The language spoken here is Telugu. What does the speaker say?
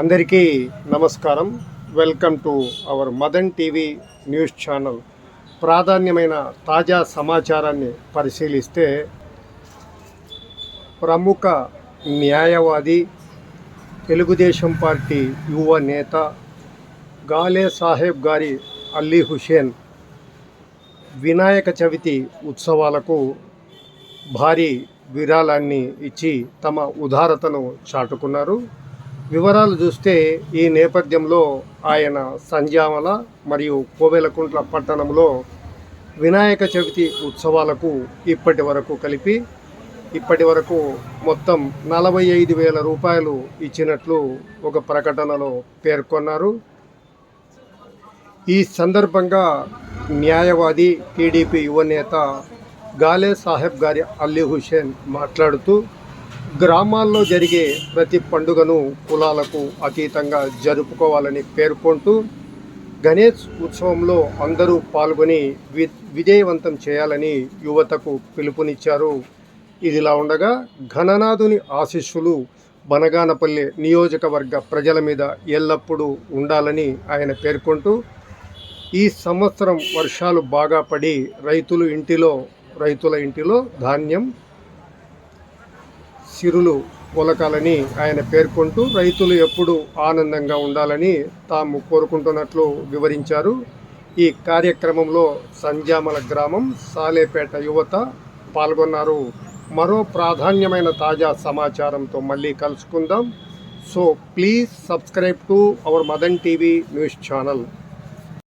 అందరికీ నమస్కారం. Welcome to our Madan TV news channel. ప్రాధాన్యమైన తాజా సమాచారాన్ని పరిశీలిస్తే ప్రముఖ న్యాయవాది తెలుగుదేశం పార్టీ యువ నేత గాలే సాహెబ్ గారి అల్లీ హుసేన్ వినాయక చవితి ఉత్సవాలకు భారీ విరాళాన్ని ఇచ్చి తమ ఉదారతను చాటుకున్నారు. వివరాలు చూస్తే ఈ నేపథ్యంలో ఆయన సంజామల మరియు కోవెలకుంట్ల పట్టణంలో వినాయక చవితి ఉత్సవాలకు ఇప్పటి వరకు కలిపి ఇప్పటి వరకు మొత్తం నలభై ఐదు వేల రూపాయలు ఇచ్చినట్లు ఒక ప్రకటనలో పేర్కొన్నారు. ఈ సందర్భంగా న్యాయవాది టీడీపీ యువనేత గాలే సాహెబ్ గారి అల్లీ హుసేన్ మాట్లాడుతూ గ్రామాల్లో జరిగే ప్రతి పండుగను కులాలకు అతీతంగా జరుపుకోవాలని పేర్కొంటూ గణేష్ ఉత్సవంలో అందరూ పాల్గొని వి విజయవంతం చేయాలని యువతకు పిలుపునిచ్చారు. ఇదిలా ఉండగా ఘననాథుని ఆశీస్సులు బనగానపల్లి నియోజకవర్గ ప్రజల మీద ఎల్లప్పుడూ ఉండాలని ఆయన పేర్కొంటూ ఈ సంవత్సరం వర్షాలు బాగా పడి రైతులు ఇంటిలో రైతుల ఇంటిలో ధాన్యం సిరులు ఒలకాలని ఆయన పేర్కొంటూ రైతులు ఎప్పుడూ ఆనందంగా ఉండాలని తాము కోరుకుంటున్నట్లు వివరించారు. ఈ కార్యక్రమంలో సంజామల గ్రామం సాలేపేట యువత పాల్గొన్నారు. మరో ప్రాధాన్యమైన తాజా సమాచారంతో మళ్ళీ కలుసుకుందాం. So please subscribe to our Madan TV news channel.